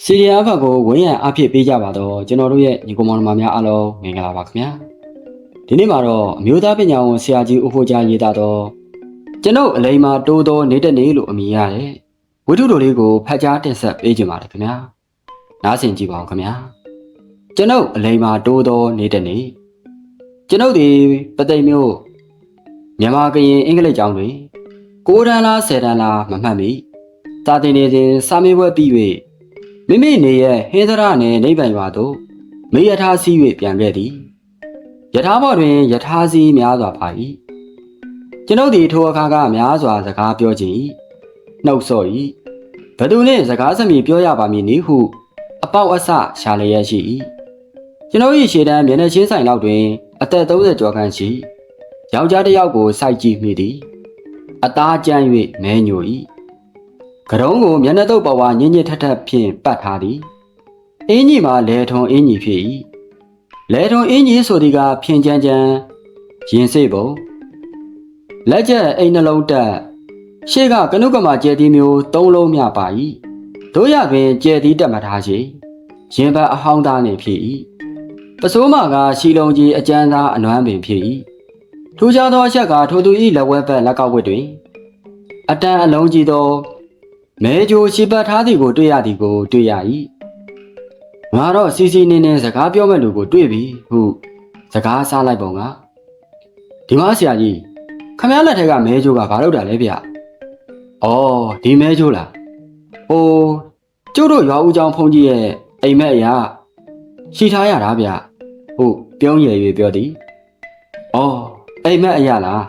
စီရီယာဘက်ကိုဝင်းရံအဖြစ်ပေးကြပါတော့ကျွန်တော်တို့ရဲ့ညီကောင်မောင်နှမများအားလုံးမင်္ဂလာပါခင်ဗျာဒီနေ့မှာတော့အမျိုးသားပညာဝန်ဆရာကြီးဦးဖို့ကြားရေးသားတော့ကျွန်ုပ်အလိမ္မာတိုးသောနေတဲ့နေလို့အမည်ရတယ်ဝိထုတော်လေးကိုဖတ်ကြားတင်ဆက်ပေးကြပါရခင်ဗျာနားဆင်ကြည့်ပါဦးခင်ဗျာကျွန်ုပ်အလိမ္မာတိုးသောနေတဲ့နေကျွန်ုပ်ဒီပသိမ်မျိုးမြန်မာကရင်အင်္ဂလိပ်ကျောင်းတွင်6တန်းလား10တန်းလားမမှတ်မိစာသင်နေစဉ်စာမေးပွဲပြီး၍ မိမိနေရဲ့ဟင်းသရနှင့်နိဗ္ဗာန်ရွာသို့မေယထာစီး၍ပြန်ခဲ့သည်ယထာဘော်တွင်ယထာစီးများစွာပါ၏ကျွန်ုပ်သည်ထိုအခါကများစွာစကားပြောခြင်း၏နှုတ်ဆော့၏ဘသူနှင့်စကားစမြည်ပြောရပါမည်နည်းဟု အပေါက်အဆရှာလျက်ရှိ၏ကျွန်ုပ်၏ရှေ့တန်းမျက်နှာချင်းဆိုင်လောက်တွင် အသက်30ကျော်ခန့်ရှိယောက်ျားတစ်ယောက်ကိုစိုက်ကြည့်မိသည် အသားကျန်း၍မဲညို၏ ကရုံးကိုမျက်နှာတုပ်ပေါ်ဝါညင်ညစ်ထက်ထက်ဖြင့်ပတ်ထားသည်အင်းကြီးမှာလဲထုံအင်းကြီးဖြစ်၏လဲထုံအင်းကြီးဆိုသည်ကဖြင်ကြမ်းကြမ်းရင်စိတ်ပုံလက်ကျက်အိမ်နှလုံးတက်ရှေ့ကကနုကမာကျဲတီမျိုးသုံးလုံးမြပါ၏တို့ရပင်ကျဲတီတက်မထားရှိရင်ဘတ်အဟောင်းသားနေဖြစ်၏ပစိုးမကရှီလုံးကြီးအကျန်းသားအနွမ်းပင်ဖြစ်၏ထူးခြားသောအချက်ကထိုသူ၏လက်ဝဲဘက်လက်ကောက်ဝတ်တွင် အတန်အလုံးကြီးသော မဲကြိုရှိပတ်ထားသည်ကိုတွေ့ရသည်ကိုတွေ့ရ၏ငါတော့စီစီနေနေစကားပြောမဲ့လူကိုတွေ့ပြီဟုစကားစားလိုက်ပုံကဒီမဆရာကြီးခမရလက်ထက်ကမဲကြိုးကဘာလုပ်တာလဲဗျ။အော်ဒီမဲကြိုးလား။အိုးကျုပ်တို့ရွာဦးကျောင်းဖုန်ကြီးရဲ့အိမ်မက်အရာရှိထားရတာဗျ။ဟုတ်ပြုံးရည်၍ပြောသည်။အော်အိမ်မက်အရာလား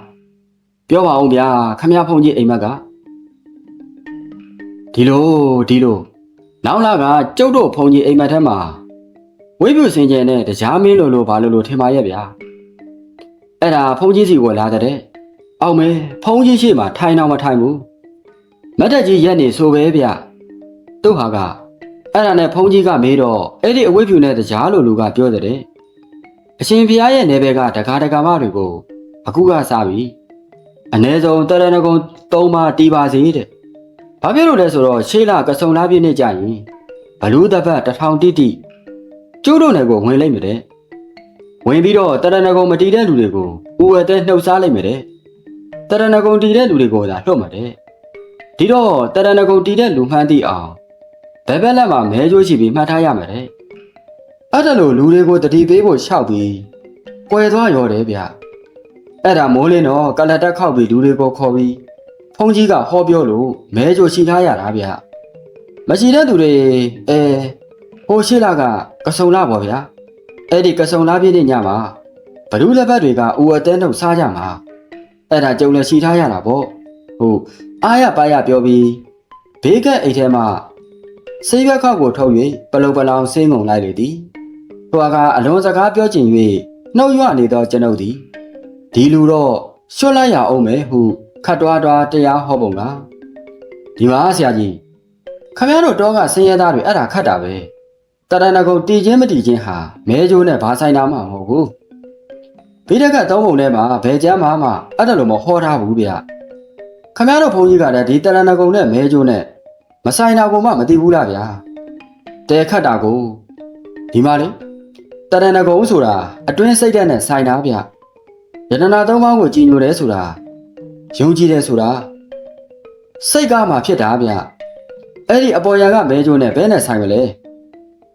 ။ပြောပါဦးဗျာခမရဖုန်ကြီးအိမ်မက်က ဒီလိုဒီလိုနောက်လာကကျုပ်တို့ဖုန်ကြီးအိမ်မက်ထဲမှာဝိပုစင်ကျင်နဲ့တရားမင်းလိုလိုဘာလိုလိုထင်ပါရဲ့ဗျာ။အဲ့ဒါဖုန်ကြီးစီကိုလာတဲ့အောင်မဲဖုန်ကြီးရှိမှထိုင်တော့မထိုင်ဘူး။မတ်တက်ကြီးရက်နေဆိုပဲဗျ။သူ့ဟာကအဲ့ဒါနဲ့ဖုန်ကြီးကမေးတော့အဲ့ဒီအဝိဖြူနဲ့တရားလိုလူကပြောတဲ့အရှင်ဖျားရဲ့နေဘက်ကတကားတကာမတွေကိုအခုကစားပြီအ ਨੇ ဆုံးတရဏဂုံ၃ပါးတီးပါစေတဲ့ ဘာဖြစ်လို့လဲဆိုတော့ရှေးလာကစုံလားပြည့်နေကြရင်ဘလူးတပတ်တစ်ထောင်တိတိကျိုးတို့နယ်ကိုဝင်လိုက်မယ်တဲ့ဝင်ပြီးတော့တရဏဂုံမတီးတဲ့လူတွေကိုဥဝဲတဲ့နှုတ်စားလိုက်မယ်တဲ့တရဏဂုံတီးတဲ့လူတွေကိုသာလှုပ်မှာတဲ့ဒီတော့တရဏဂုံတီးတဲ့လူမှန်းသိအောင်ဘယ်ဘက်လက်မှာမဲကြိုးရှိပြီးမှတ်ထားရမယ်တဲ့အဲ့ဒါလို့လူတွေကိုတတိပေးဖို့ရှောက်ပြီးကွယ်သွားရောတယ်ဗျအဲ့ဒါမိုးလင်းတော့ကလတ်တက်ခောက်ပြီးလူတွေကိုခေါ်ပြီးဖု န်ကြီးကဟောပြောလို့မဲကြိုးရှိထားရတာဗျမရှိတဲ့သူတွေအဲဟိုရှိလာကကစုံလာပေါ့ဗျာအဲ့ဒီကစုံလာပြည့်တဲ့ညမှာဘဒူးလက်ဘက်တွေကဦးအတဲနှုတ်စားကြမှာအဲ့ဒါကြုံလည်းရှိထားရတာပေါ့ဟုတ်အားရပါရပြောပြီးဘေးကအိတ်ထဲမှာဆေးရွက်ခောက်ကိုထုတ်၍ပလုံပလောင်ဆင်းငုံလိုက်လေသည်ဟိုကအလွန်စကားပြောချင်၍နှုတ်ရွနေသောကျွန်ုပ်သည်ဒီလူတော့ရွှတ်လိုက်ရအောင်မယ်ဟု ခတ်တွားတွားတရားဟောပုံကဒီမှာဆရာကြီးခမရတို့တော့ကဆင်းရဲသားတွေအဲ့ဒါခတ်တာပဲတရဏဂုံတည်ခြင်းမတည်ခြင်းဟာမဲကြိုးနဲ့ဘာဆိုင်တာမှမဟုတ်ဘူးဗိဒကသုံးပုံထဲမှာဘယ်ကျမ်းမှမှအဲ့ဒါလိုမဟောထားဘူးဗျခမရတို့ဘုန်းကြီးကလည်းဒီတရဏဂုံနဲ့မဲကြိုးနဲ့မဆိုင်တာကိုမှမသိဘူးလားဗျာတဲခတ်တာကိုဒီမှာလေတရဏဂုံဆိုတာအတွင်းစိတ်ဓာတ်နဲ့ဆိုင်တာဗျယတနာသုံးပါးကိုကြည်ညိုတယ်ဆိုတာ ယုံကြည်တယ်ဆိုတာစိတ်ကားမှဖြစ်တာဗျအဲ့ဒီအပေါ်ရာကမဲကြိုးနဲ့ဘဲနဲ့ဆိုင်မလဲ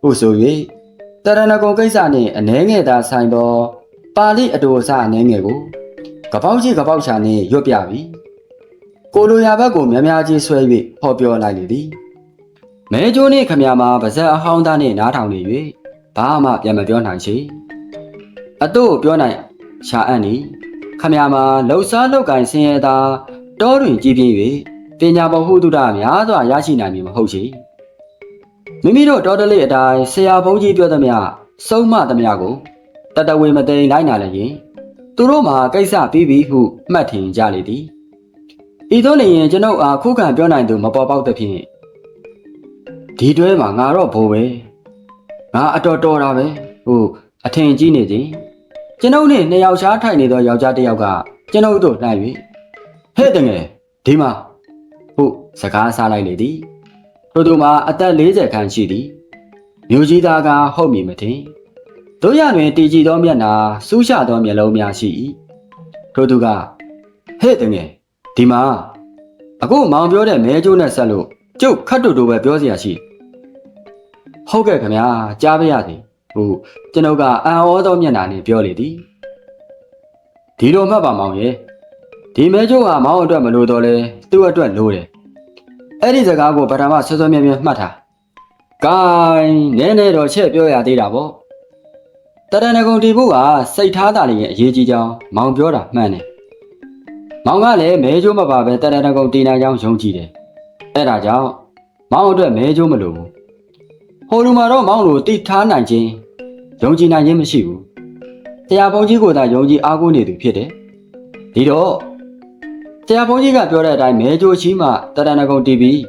ဟုတ်ဆို၍တရဏဂုံကိစ္စနဲ့အနှဲငယ်သာဆိုင်သောပါဠိအတူအစအနှဲငယ်ကိုကပောက်ကြီးကပောက်ချာနဲ့ရွတ်ပြပြီကိုလိုရာဘက်ကိုများများကြီးဆွဲ၍ဟောပြောလိုက်လေသည်မဲကြိုးနှင့်ခမရမှာပါဇက်အဟောင်းသားနှင့်နားထောင်နေ၍ဘာမှပြန်မပြောနိုင်ချေအတို့ပြောနိုင်ရှာအပ်နေ ခမရမှာလှုပ်ရှားလှုပ်ကန်ဆင်းရဲသာတောတွင်ကြည်ပြင်း၍ပညာဘဟုတုဒများစွာရရှိနိုင်မည်မဟုတ်ချေမိမိတို့တော်တလေးအတိုင်းဆရာဘုန်းကြီးပြောသမျှစုံမသမျှကိုတတဝေမသိမ်းလိုက်နာလည်းရင်သူတို့မှာကိစ္စပြီးပြီဟုမှတ်ထင်ကြလေသည်ဤသို့နေရင်ကျွန်ုပ်အားခုခံပြောနိုင်သူမပေါ်ပေါက်သဖြင့်ဒီတွဲမှာငါတော့ဘိုးပဲငါအတော်တော်တာပဲဟိုအထင်ကြီးနေခြင်း ကျွန်ုပ်နဲ့နှစ်ယောက်ရှားထိုင်နေသောယောက်ျားတစ်ယောက်ကကျွန်ုပ်တို့လှမ်း၍ဟဲ့တငယ်ဒီမှာဟုစကားဆားလိုက်လေသည်ထို့သူမှာအသက်40ခန့်ရှိသည်မျိုးကြီးသားကဟုတ်မည်မထင်တို့ရတွင်တည်ကြည်သောမျက်နှာစူးရှသောမျက်လုံးများရှိ၏ထို့သူကဟဲ့တငယ်ဒီမှာအခုမောင်ပြောတဲ့မဲကျိုးနဲ့ဆက်လို့ကျုပ်ခတ်တူတူပဲပြောစရာရှိဟုတ်ကဲ့ခင်ဗျာကြားပါရစေ ဟုတ်ကျွန်ုပ်ကအံ့ဩသောမျက်နှာနဲ့ပြောလေသည်ဒီလိုမှတ်ပါမောင်ရဲ့ဒီမဲကျိုးဟာမောင်အတွက်မလို့တော့လဲသူ့အတွက်လို့တယ်အဲ့ဒီစကားကိုပထမဆွဆွမြဲမြဲမှတ်ထားဂိုင်းနည်းနည်းတော့ချက်ပြောရသေးတာပေါ့တရဏဂုံတီဖို့ကစိတ်ထားတာလည်းအရေးကြီးကြောင်းမောင်ပြောတာမှန်တယ်မောင်ကလည်းမဲကျိုးမပါပဲတရဏဂုံတီနာကြောင်းယုံကြည်တယ်အဲ့ဒါကြောင့်မောင်အတွက်မဲကျိုးမလို့ဘူးဟိုလူမှာတော့မောင်လိုတိထားနိုင်ခြင်း ယုံကြည်နိုင်ခြင်းမရှိဘူးတရားပုံကြီးကိုသာယုံကြည်အားကိုးနေသူဖြစ်တယ်ဒီတော့တရားပုံကြီးကပြောတဲ့အတိုင်းမဲကျိုးရှိမှတရဏဂုံတီပြီး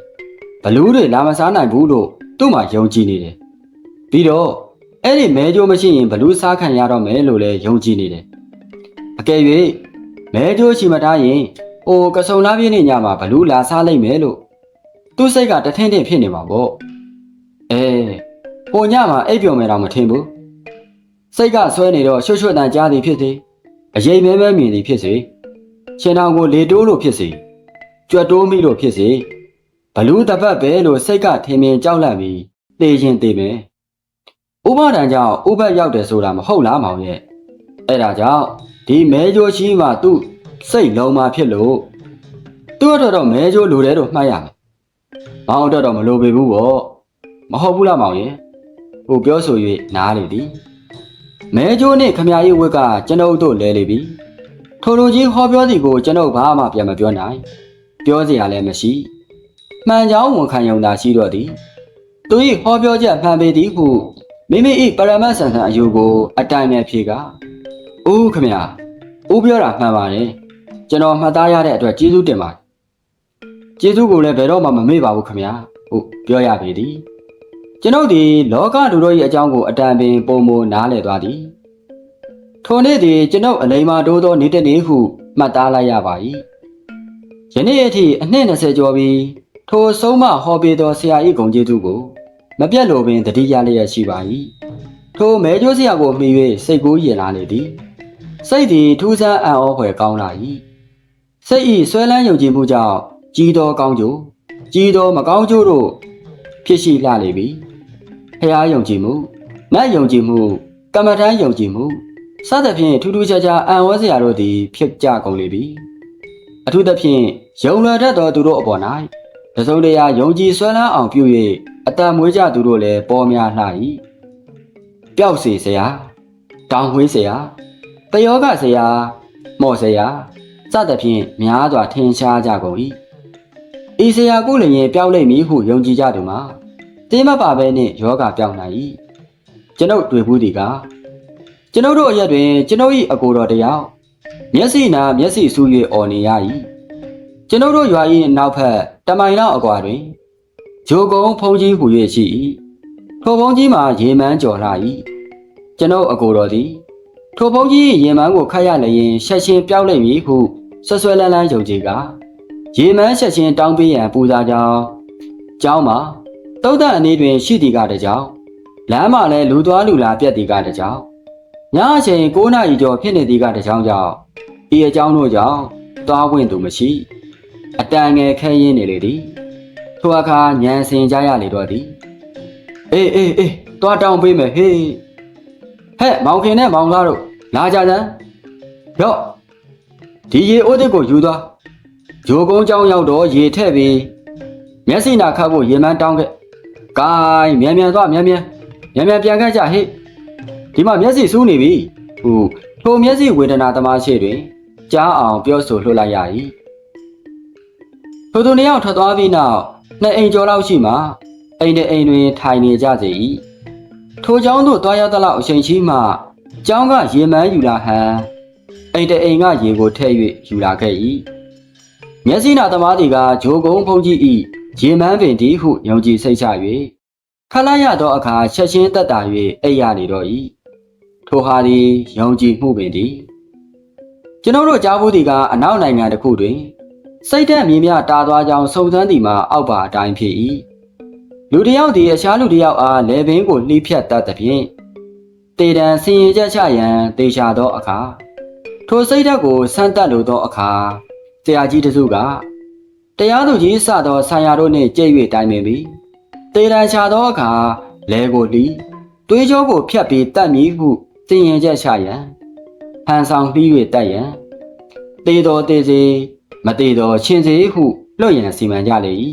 ဘလူးတွေလာမစားနိုင်ဘူးလို့သူ့မှာယုံကြည်နေတယ်ပြီးတော့အဲ့ဒီမဲကျိုးမရှိရင်ဘလူးစားခံရတော့မယ်လို့လည်းယုံကြည်နေတယ်အကယ်၍မဲကျိုးရှိမထားရင်ဟိုကစုံလာပြည့်နေညမှာဘလူးလာစားလိုက်မယ်လို့သူ့စိတ်ကတထင်းထင်းဖြစ်နေမှာပေါ့အဲဟိုညမှာအိပ်ပျော်မယ်တော့မထင်ဘူး စိတ်ကဆွဲနေတော့ရွှွတ်ရွှတ်တန်ကြားသည်ဖြစ်စေအရေးမဲမဲမြင်သည်ဖြစ်စေရှင်တော်ကိုလေတိုးလို့ဖြစ်စေကြွက်တိုးမိလို့ဖြစ်စေဘလူးတပတ်ပဲလို့စိတ်ကထင်မြင်ကြောက်လန့်ပြီးသေရင်သေမယ်ဥပဒံကြောင့်ဥပတ်ရောက်တယ်ဆိုတာမဟုတ်လားမောင်ရဲ့အဲ့ဒါကြောင့်ဒီမဲကြိုးရှိမှသူ့စိတ်လုံးမှဖြစ်လို့သူ့အတွက်တော့မဲကြိုးလိုတယ်တော့မှတ်ရမယ်မောင်အတွက်တော့မလိုပေဘူးပေါ့မဟုတ်ဘူးလားမောင်ရဲ့ဟိုပြောဆို၍နားလေသည် မဲကြိုးနဲ့ခမရရဲ့ဝက်ကကျွန်ုပ်တို့လဲလေပြီထိုလိုကြီးဟောပြောသည်ကိုကျွန်ုပ်ဘာမှပြန်မပြောနိုင် ပြောစရာလည်းမရှိမှန်ကြောင်းဝန်ခံယုံသာရှိတော့သည်သူ၏ဟောပြောချက်မှန်ပေသည်ဟုမိမိ၏ပရမတ်ဆန်ဆန်အယူကို အတိုင်နဲ့ဖြေကဦးခမရဦးပြောတာမှန်ပါတယ်ကျွန်တော်မှတ်သားရတဲ့အတွက်ကျေးဇူးတင်ပါတယ်ကျေးဇူးကိုလည်းဘယ်တော့မှမမေ့ပါဘူးခမရဟုတ်ပြောရပေသည် ကျွန်ုပ်ဒီလောကလူတို့၏အကြောင်းကိုအတန်ပင်ပုံမနားလည်သွားသည်ထိုနေ့သည်ကျွန်ုပ်အလိမ္မာတိုးသောနေ့တစ်နေ့ဟုမှတ်သားလိုက်ရပါ၏ယနေ့အထိအနှစ်20ကျော်ပြီးထိုဆုံးမဟောပေးသောဆရာ၏ဂုဏ်ကျေးဇူးကို မပြတ်လိုပင်တတိယလျက်ရှိပါ၏ထိုမဲကျိုးဆရာကိုမှီ၍စိတ်ကူးရင်လာနေသည်စိတ်သည်ထူးဆန်းအံ့ဩဖွယ်ကောင်းလာ၏စိတ်၏ဆွဲလန်းယုံကြည်မှုကြောင့်ကြီးသောကောင်းကျိုးကြီးသောမကောင်းကျိုးတို့ဖြစ်ရှိလာလေပြီ ဖះယုံကြည်မှုနတ်ယုံကြည်မှုကမ္မထမ်းယုံကြည်မှုစသဖြင့်ထူးထူးခြားခြားအံ့ဩစရာတို့သည် ဖြစ်ကြကုန်လေပြီအထူးသဖြင့်ယုံလွယ်တတ်သောသူတို့အပေါ်၌တစုံတရာယုံကြည်ဆွဲလန်းအောင်ပြု၍အတံမွေးကြသူတို့လည်းပေါ်များလှ၏ပျောက်စီစရာတောင်ဝေးစရာတယောဂစရာမော့စရာစသဖြင့်များစွာထင်ရှားကြကုန်၏ဤစရာကုလျင်ပျောက်လိမ့်မည်ဟုယုံကြည်ကြသူမှာ တင်းမပါဘဲနှင့်ယောဂပျောက်နိုင်၏ကျွန်ုပ်တွေ့ဘူးဒီကကျွန်ုပ်တို့အရက်တွင် ကျွန်ုပ်၏အကိုတော်တယောက်မျက်စိနာမျက်စိဆူ၍អော်နေရ၏ကျွန်ုပ်တို့ရွာ၏နောက်ဖက်တမိုင်လောက်အကွာတွင်ဂျိုကုံဖုံးကြီးဟူ၍ရှိ၏ထိုဖုံးကြီးမှာရေမန်းကြော်လာ၏ကျွန်ုပ်အကိုတော်သည်ထိုဖုံးကြီး၏ရေမန်းကိုခတ်ရလျင်ရှက်ချင်းပြောက်လိမ့်မည်ဟုဆွဆွဲလန်းလန်းယုံကြည်ကရေမန်းရှက်ချင်းတောင်းပေးရန်ပူဇာကြောင်းကျောင်းမှာ တုတ်တန်အနေတွင်ရှိသည်ကတကြောင်လမ်းမှာလည်းလူသွားလူလာပြက်သည်ကတကြောင်ညအချိန်9နာရီကျော်ဖြစ်နေသည်ကတကြောင်ကြောင့်ဤအကြောင်းတို့ကြောင့်သွားဝင်သူမရှိအတန်ငယ်ခဲရင်းနေလေသည်ထိုအခါညံစင်ကြရလေတော့သည်အေးအေးအေးသွားတောင်းပေးမယ်ဟေးဟဲ့မောင်ခင်နဲ့မောင်ကားတို့လာကြစမ်းရော့ဒီရေအိုးတစ်ကိုယူသွားဂျိုကုန်းเจ้าရောက်တော့ရေထည့်ပြီးမျက်စိနာခတ်ဖို့ရေမန်းတောင်းခဲ့။ ဂိုင်းမြန်မြန်သွားမြန်မြန်မြန်မြန်ပြန်ခတ်ကြဟေ့ဒီမှာမျက်စိစူးနေပြီဟူထိုမျက်စိဝေဒနာသမားရှိတွင်ကြားအောင်ပြောဆိုလှုပ်လိုက်ရ၏ထိုသူနှစ်ယောက်ထွက်သွားပြီးနောက်နှစ်အိမ်ကျော်လောက်ရှိမှအိမ်တအိမ်တွင်ထိုင်နေကြစေ၏ထိုကျောင်းသို့သွားရောက်သလောက်အချိန်ရှိမှကျောင်းကရေမန်းယူလာဟန်အိမ်တအိမ်ကရေကိုထည့်၍ယူလာခဲ့၏မျက်စိနာသမားတွေကဂျိုကုံဖုန်ကြီး၏ ရေမန်းပင်ဒီဟုယုံကြည်စိတ်ချ၍ခလာရသောအခါချက်ချင်းတက်တာ၍အိပ်ရနေတော့၏ထိုဟာသည်ယုံကြည်မှုပင်သည်ကျွန်ုပ်တို့ကြားဘူးသည်ကအနောက်နိုင်ငံတစ်ခုတွင် စိတ်သက်မြင်မြတာသွားကြောင်းစုံစမ်းသည်မှာအောက်ပါအတိုင်းဖြစ်၏လူတစ်ယောက်ဒီအခြားလူတစ်ယောက်အားလေပင်ကိုလှိဖြတ်တတ်သဖြင့်တေတံစင်ရင်ချက်ချရန်တေချာသောအခါထိုစိတ်ဓာတ်ကိုဆန်းတက်လိုသောအခါတရားကြီးတစုက တရားသူကြီးစသောဆံရတို့နှင့်ကြိတ်၍တိုင်ပင်ပြီးတေတံချသောအခါလဲကိုလှီတွေးကြောကိုဖြတ်ပြီးတတ်မည်ဟုစင်ရင်ချက်ချရန်ဟန်ဆောင်ပြီး၍တတ်ရန်တေတော်တေစေမတေတော်ရှင်စေဟုလွတ်ရန်စီမံကြလေ၏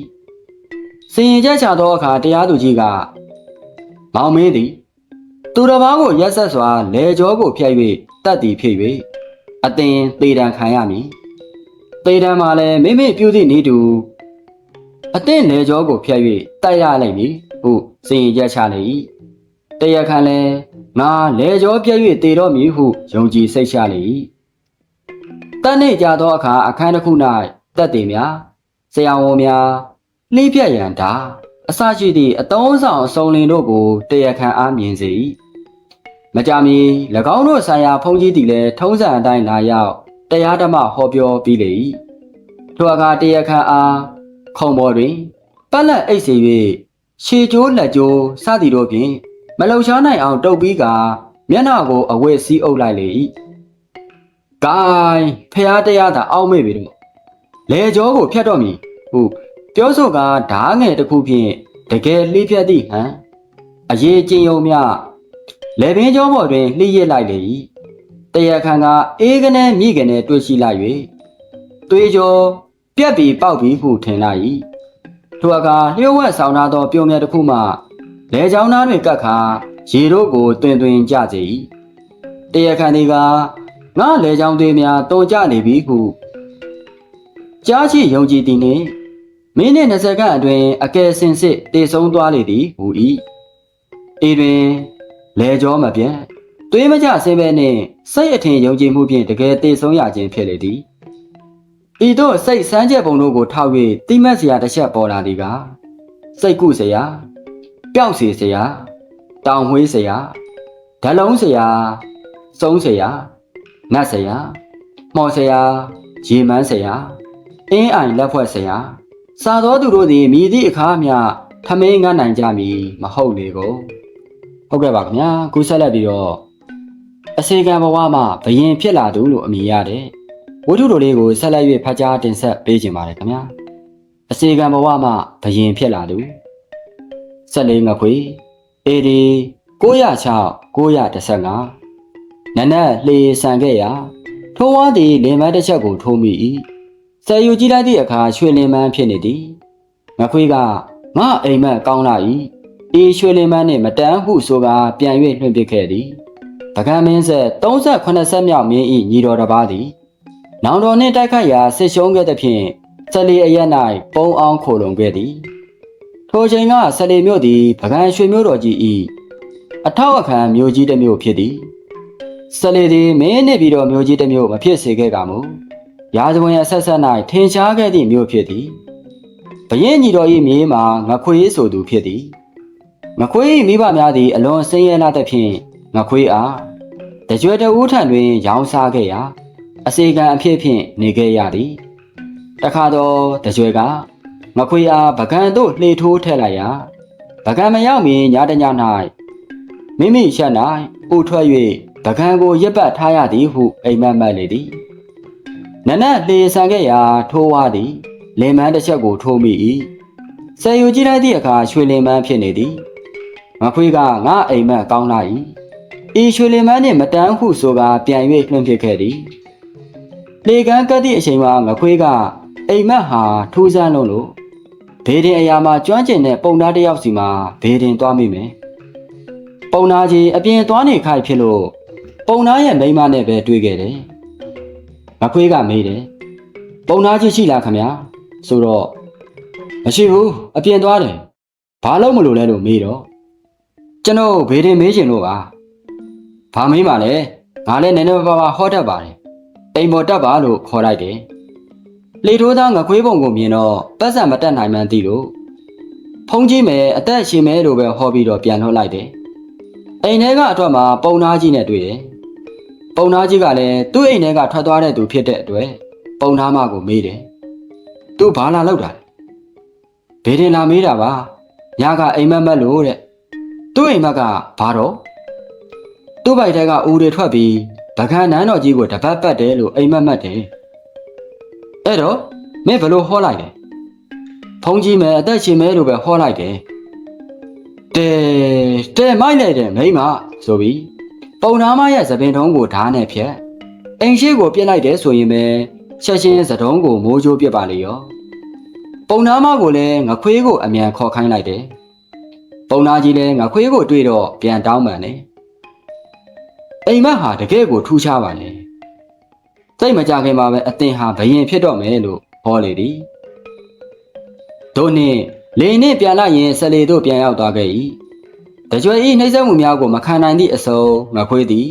စင်ရင်ချက်ချသောအခါတရားသူကြီးကမောင်မင်းသည်သူတစ်ပါးကိုရက်ဆက်စွာလေကြောကိုဖျက်၍တတ်သည်ဖြစ်၍အသင်သေတံခံရမည် သေတံမှာလည်းမိမိပြုသည့်နည်းတူအသင်လေကြောကိုဖျက်၍တိုက်ရလိုက်မည်ဟုစင်ရင်ချက်ချလေ၏တရားခံလည်းငါလေကြောပြည့်၍သေတော့မည်ဟုယုံကြည်စိတ်ချလေ၏တန်းနေကြသောအခါအခန်းတစ်ခု၌တက်တည်များဆရာဝန်များလှိပြက်ရန်တာအစရှိသည့်အတုံးဆောင်အစုံလင်တို့ကိုတရားခံအားမြင်စေ၏မကြမီ၎င်းတို့ဆရာဖုန်ကြီးသည်လည်းထုံးစံအတိုင်းလာရောက် တရားဓမ္မဟောပြောပြီးလေ၏ထိုအခါတရားခံအားခုံပေါ်တွင်ပက်လက်အိတ်စေ၍ခြေကျိုးလက်ကျိုးစသည်တို့ဖြင့်မလုံရှားနိုင်အောင်တုပ်ပြီးကမျက်နှာကိုအဝတ်စည်းအုပ်လိုက်လေ၏။ဂိုင်းဖះတရားသာအောက်မေ့ပြီတော့လေကြောကိုဖျက်တော့မည်ဟုပြောဆိုကဓားငယ်တစ်ခုဖြင့်တကယ်လှိဖြတ်သည့်ဟန်အရေးကျင်ယုံမြလေပင်ကျောပေါ်တွင်လှိရစ်လိုက်လေ၏ တရားခံကအေးကနေမိကနေတွေ့ရှိလိုက်၍သွေးကြောပြက်ပြီးပေါက်ပြီးဟုထင်လိုက်၏ထိုအခါလျှို့ဝှက်ဆောင်ထားသောပြုံးမြတ်တစ်ခုမှလေချောင်းသားတွေကတ်ခါရေတို့ကိုတွင်တွင်ကြစေ၏တရားခံတွေကငါလေချောင်းသေးများတုံကြနေပြီဟုကြားရှိယုံကြည်သည်နှင့်မိနစ်20ခန့်အတွင်းအကယ်စင်စစ်တည်ဆုံးသွားလေသည်ဟူ၏ဤတွင်လေကြောမပြတ် သွေးမကြဆင်းပဲနှင့်စိတ်အထင်ယုံကြည်မှုဖြင့်တကယ်တည်ဆုံးရခြင်းဖြစ်လေသည်ဤသို့စိတ်စမ်းကြက်ပုံတို့ကိုထောက်၍တိမတ်စရာတစ်ချက်ပေါ်လာသည်ကစိတ်ကုစရာပျောက်စီစရာတောင်မွေးစရာဓလုံးစရာစုံးစရာနတ်စရာမော်စရာရေမန်းစရာအင်းအိုင်လက်ဖွဲ့စရာစာတော်သူတို့သည်မြည်သည့်အခါမျှထမင်းငတ်နိုင်ကြမည်မဟုတ်လေကိုဟုတ်ကဲ့ပါခင်ဗျာခုဆက်လက်ပြီးတော့ အစေကံဘဝမှာဘယင်ဖြစ်လာသူလို့အမည်ရတဲ့ဝိထုတို့လေးကိုဆက်လက်၍ဖတ်ကြားတင်ဆက်ပေးခြင်းပါတယ်ခင်ဗျာအစေကံဘဝမှာဘယင်ဖြစ်လာသူဆက်လေးငခွေ AD 906 915နနက်လှေဆန်ခဲ့ရာထိုးဝါးသည်လင်မန်းတစ်ချက်ကိုထိုးမိ၏ဆယ်ယူကြည့်လိုက်သည့်အခါရွှေလင်မန်းဖြစ်နေသည်ငခွေးကငါအိမ်မက်ကောင်းလာ၏အေးရွှေလင်မန်းနှင့်မတန်းဟုဆိုကာပြန်၍လွှင့်ပစ်ခဲ့သည် ပကံမင်းဆက်38ဆက်မြောက်မင်း၏ညီတော်တစ်ပါးသည်နောင်တော်နှင့်တိုက်ခိုက်ရာဆစ်ရှုံးခဲ့သဖြင့်ဆက်လီအရက်၌ပုံအောင်ခိုလုံခဲ့သည်ထိုချိန်ကဆက်လီမြို့သည်ပကံရွှေမြို့တော်ကြီး၏အထောက်အခံမြို့ကြီးတစ်မြို့ဖြစ်သည်ဆက်လီသည်မင်းနှင့်ပြီးတော့မြို့ကြီးတစ်မြို့မဖြစ်စေခဲ့ကမူရာဇဝင်အဆက်ဆက်၌ထင်ရှားခဲ့သည့်မြို့ဖြစ်သည်ဘရင်ညီတော်၏မြေမှာငခွေးဆိုသူဖြစ်သည်ငခွေး၏မိဘများသည်အလွန်ဆင်းရဲလာသဖြင့်ငခွေးအား တကြွတဦးထံတွင် ရောင်းစားခဲ့ရာအစေခံအဖြစ်ဖြင့်နေခဲ့ရသည်တခါတော့တကြွကငခွေအားပကံတို့လှေထိုးထည့်လိုက်ရာပကံမရောက်မီညတည၌မိမိရှက်၌ဥထွက်၍ပကံကိုရက်ပတ်ထားရသည်ဟုအိမ်မက်မက်လေသည်နနက်လေဆန်ခဲ့ရာထိုးဝါသည်လင်မန်းတစ်ချက်ကိုထိုးမိ၏ဆယ်ယူကြည့်လိုက်သည့်အခါရွှေလင်မန်းဖြစ်နေသည်ငခွေးကငါအိမ်မက်ကောင်းလာ၏ ဤရွှေလင်မန်းနှင့်မတန်းဟုဆိုကာပြန်၍လွှင့်ဖြစ်ခဲ့သည်လေကန်းကတ်သည့်အချိန်မှာငခွေးကအိမ်မက်ဟာထူးဆန်းလုံးလို့ဘေးတင်အရာမှာကျွမ်းကျင်တဲ့ပုံသားတစ်ယောက်စီမှာဘေးတင်သွားမိမယ်ပုံသားကြီးအပြင်သွားနေခိုက်ဖြစ်လို့ပုံသားရဲ့မိန်းမနဲ့ပဲတွေ့ခဲ့တယ်မခွေးကမေးတယ်ပုံသားကြီးရှိလားခမညာဆိုတော့မရှိဘူးအပြင်သွားတယ်ဘာလို့မလို့လဲလို့မေးတော့ကျွန်တော်ဘေးတင်မေးချင်လို့ပါ ဘာမေးမှလဲငါလည်းနည်းနည်းပါးပါးဟောတတ်ပါတယ်အိမ်ပေါ်တက်ပါလို့ခေါ်လိုက်တယ်လေထိုးသားငခွေးပုံကိုမြင်တော့ပတ်စံမတက်နိုင်မှန်းသိလို့ဖုံးကြီးမယ်အသက်ရှင်မယ်လို့ပဲဟောပြီးတော့ပြန်လှုပ်လိုက်တယ်အိမ်ထဲကအထွက်မှာပုံနာကြီးနဲ့တွေ့တယ်ပုံနာကြီးကလည်းသူ့အိမ်ထဲကထွက်သွားတဲ့သူဖြစ်တဲ့အတွက်ပုံနာမကိုမေးတယ်သူဘာလာလောက်တာလဲဘေးတင်လာမေးတာပါညကအိမ်မက်မက်လို့တဲ့သူ့အိမ်မက်ကဘာတော့ သူ့ဘိုက်ထဲကဦးတွေထွက်ပြီးပကံနန်းတော်ကြီးကိုတပတ်ပတ်တယ်လို့အိမ်မက်မက်တယ်အဲ့တော့မင်းဘလို့ဟောလိုက်လဲဖုန်ကြီးမယ်အသက်ရှင်မဲလို့ပဲဟောလိုက်တယ်တဲတဲမိုက်လိုက်တယ်မိမဆိုပြီးပုံနာမရဲ့သပင်ထုံးကိုဓာတ်နဲ့ဖြတ်အိမ်ရှိကိုပြစ်လိုက်တယ်ဆိုရင်ပဲချက်ချင်းသတုံးကိုမိုးချိုးပြစ်ပါလေရောပုံနာမကိုလည်းငခွေးကိုအမြန်ခေါ်ခိုင်းလိုက်တယ်။ပုံနာကြီးလည်းငခွေးကိုတွေ့တော့ပြန်တောင်းပန်တယ်။ အိမ်မက်ဟာတကယ့်ကိုထူးခြားပါလေ။စိတ်မကြခင်မှာပဲအသင်ဟာဘယင်ဖြစ်တော့မယ်လို့ဟောလေသည်။တို့နှင့်လေနှင့်ပြန်လာရင်ဆလေတို့ပြန်ရောက်သွားခဲ့၏။တကြွယ်ဤနှိမ့်ဆက်မှုများကိုမခံနိုင်သည့်အစုံငခွေးသည်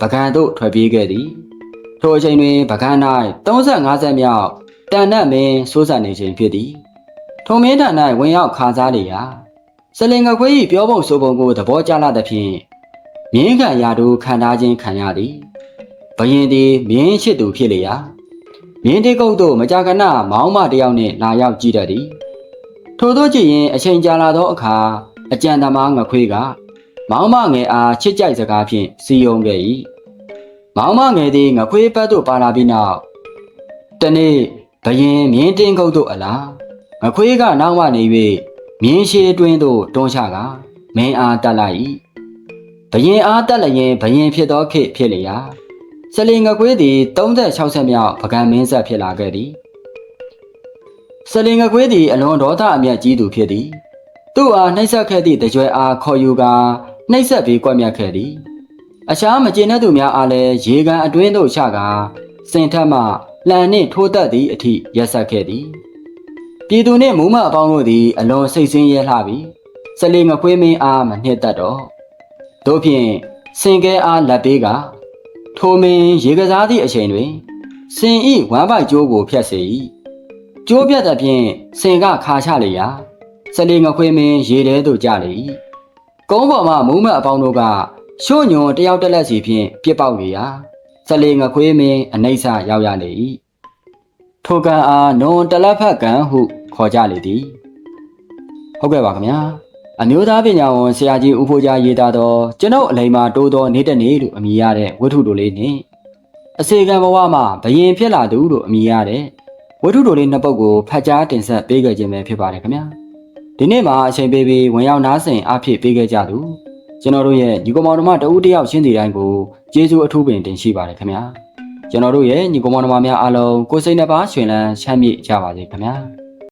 ပကံသို့ထွက်ပြေးခဲ့သည်။ထိုအချိန်တွင်ပကံ၌35ဆက်မြောက်တန်တတ်မင်းစိုးစံနေခြင်းဖြစ်သည်။ထုံမင်းထံ၌ဝင်ရောက်ခါစားလေရာစလင်ငခွေး၏ပြောပုံဆိုပုံကိုသဘောကျလာသဖြင့် မြင်းခံရာတို့ခံထားခြင်းခံရသည်။ဘယင်သည်မြင်းရှိသူဖြစ်လေရာမြင်းတေကုတ်တို့မကြာခဏမောင်းမတယောက်နှင့်လာရောက်ကြည့်တတ်သည်။ထို့သောကြည့်ရင်အချိန်ကြာလာသောအခါအကြံသမားငခွေးကမောင်းမငယ်အားချစ်ကြိုက်စကားဖြင့်စီယုံခဲ့၏။မောင်းမငယ်သည်ငခွေးပတ်သို့ပါလာပြီးနောက်တနေ့ဘယင်မြင်းတင်းကုတ်တို့အလားငခွေးကနောက်မှနေ၍မြင်းရှည်တွင်သို့တွန်းချကမင်းအားတက်လိုက်၏ ဘယင်အားတက်လျင်ဘယင်ဖြစ်သောခေတ်ဖြစ်လျာစလင်ငခွေးသည်36ဆက်မြောက်ပကံမင်းဆက်ဖြစ်လာခဲ့သည်စလင်ငခွေးသည်အလွန်ဒေါသအမျက်ကြီးသူဖြစ်သည်သူ့အားနှိပ်စက်ခဲ့သည့်တကြွယ်အားခေါ်ယူကာနှိပ်စက်ပြီးကွက်မြတ်ခဲ့သည်အခြားမကျေနပ်သူများအားလည်းရေကန်အတွင်းသို့ချကာစင်ထက်မှလှန်နှင့်ထိုးတက်သည့်အထိရက်ဆက်ခဲ့သည်ပြည်သူနှင့်မူမအပေါင်းတို့သည်အလွန်စိတ်ဆင်းရဲလှပြီးစလီငခွေးမင်းအားမနှစ်သက်တော့ တို့ဖြင့်စင်ကဲအားလက်ပေးကထိုမင်းရေကစားသည့်အချိန်တွင်စင်ဤဝမ်းပိုက်ကျိုးကိုဖျက်စေ၏ကျိုးပြတ်သဖြင့်စင်ကခါချလေရာစလီငခွေးမင်းရေထဲသို့ကျလေ၏ကုန်းပေါ်မှမူမအပေါင်းတို့ကရှို့ညွန်တယောက်တက်လက်စီဖြင့်ပြစ်ပေါက်လေရာစလေငခွေးမင်းအနှိမ့်ဆရောက်ရလေ၏ထိုကံအားနွန်တလက်ဖက်ကံဟုခေါ်ကြလေသည်ဟုတ်ကဲ့ပါခင်ဗျာ အမျိုးသားပညာဝန်ဆရာကြီးဦးဖိုးကြားရေးသားသောကျွန်ုပ်အလိမ္မာတိုးသောနေ့တစ်နေ့လို့အမည်ရတဲ့ဝတ္ထုတို့လေးနဲ့အစေကံဘဝမှာဘယင်ဖြစ်လာသူလို့အမည်ရတဲ့ဝတ္ထုတို့လေးနှစ်ပုဒ်ကိုဖတ်ကြားတင်ဆက်ပေးခဲ့ခြင်းပဲဖြစ်ပါတယ်ခင်ဗျာဒီနေ့မှာအချိန်ပေးပြီးဝင်ရောက်နားဆင်အားဖြည့်ပေးခဲ့ကြသူကျွန်တော်တို့ရဲ့ညီကောင်မောင်တို့မတဦးတယောက်ရှင်းစီတိုင်းကိုကျေးဇူးအထူးပင်တင်ရှိပါတယ်ခင်ဗျာကျွန်တော်တို့ရဲ့ညီကောင်မောင်တို့များအားလုံးကိုယ်စိတ်နှပါရှင်လန်းချမ်းမြေ့ကြပါစေခင်ဗျာ